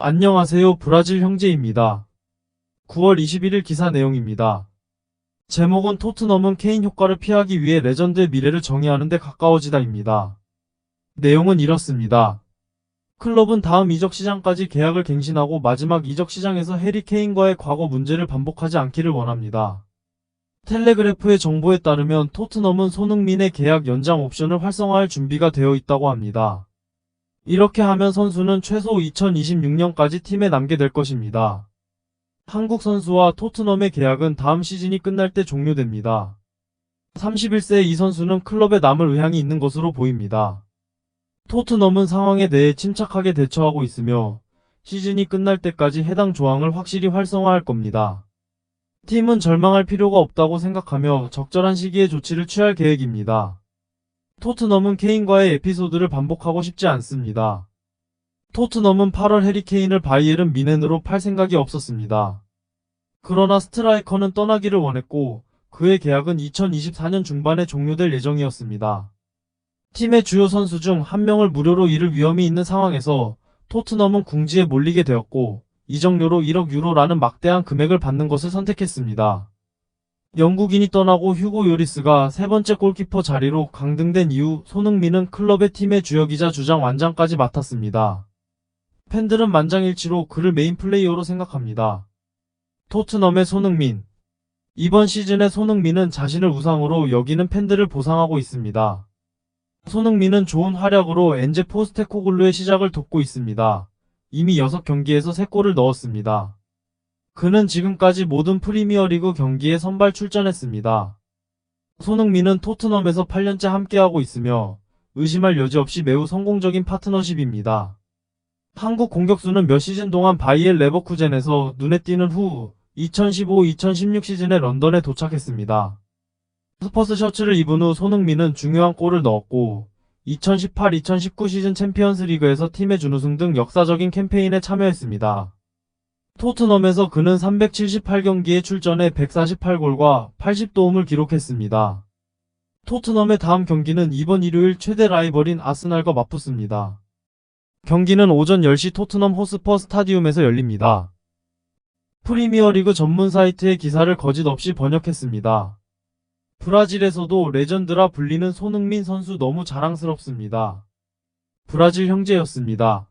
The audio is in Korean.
안녕하세요. 브라질 형제입니다. 9월 21일 기사 내용입니다. 제목은 토트넘은 케인 효과를 피하기 위해 레전드의 미래를 정의하는 데 가까워지다입니다. 내용은 이렇습니다. 클럽은 다음 이적 시장까지 계약을 갱신하고 마지막 이적 시장에서 해리 케인과의 과거 문제를 반복하지 않기를 원합니다. 텔레그래프의 정보에 따르면 토트넘은 손흥민의 계약 연장 옵션을 활성화할 준비가 되어 있다고 합니다. 이렇게 하면 선수는 최소 2026년까지 팀에 남게 될 것입니다. 한국 선수와 토트넘의 계약은 다음 시즌이 끝날 때 종료됩니다. 31세의 이 선수는 클럽에 남을 의향이 있는 것으로 보입니다. 토트넘은 상황에 대해 침착하게 대처하고 있으며 시즌이 끝날 때까지 해당 조항을 확실히 활성화할 겁니다. 팀은 절망할 필요가 없다고 생각하며 적절한 시기에 조치를 취할 계획입니다. 토트넘은 케인과의 에피소드를 반복하고 싶지 않습니다. 토트넘은 8월 해리 케인을 바이에른 미넨으로 팔 생각이 없었습니다. 그러나 스트라이커는 떠나기를 원했고 그의 계약은 2024년 중반에 종료될 예정이었습니다. 팀의 주요 선수 중 한 명을 무료로 잃을 위험이 있는 상황에서 토트넘은 궁지에 몰리게 되었고 이적료로 1억 유로라는 막대한 금액을 받는 것을 선택했습니다. 영국인이 떠나고 휴고 요리스가 세 번째 골키퍼 자리로 강등된 이후 손흥민은 클럽의 팀의 주역이자 주장 완장까지 맡았습니다. 팬들은 만장일치로 그를 메인 플레이어로 생각합니다. 토트넘의 손흥민 이번 시즌에 손흥민은 자신을 우상으로 여기는 팬들을 보상하고 있습니다. 손흥민은 좋은 활약으로 엔제 포스테코글루의 시작을 돕고 있습니다. 이미 6경기에서 3골을 넣었습니다. 그는 지금까지 모든 프리미어리그 경기에 선발 출전했습니다. 손흥민은 토트넘에서 8년째 함께하고 있으며 의심할 여지 없이 매우 성공적인 파트너십입니다. 한국 공격수는 몇 시즌 동안 바이엘 레버쿠젠에서 눈에 띄는 후 2015-2016 시즌에 런던에 도착했습니다. 스퍼스 셔츠를 입은 후 손흥민은 중요한 골을 넣었고 2018-2019 시즌 챔피언스 리그에서 팀의 준우승 등 역사적인 캠페인에 참여했습니다. 토트넘에서 그는 378경기에 출전해 148골과 80도움을 기록했습니다. 토트넘의 다음 경기는 이번 일요일 최대 라이벌인 아스날과 맞붙습니다. 경기는 오전 10시 토트넘 호스퍼 스타디움에서 열립니다. 프리미어리그 전문 사이트의 기사를 거짓 없이 번역했습니다. 브라질에서도 레전드라 불리는 손흥민 선수 너무 자랑스럽습니다. 브라질 형제였습니다.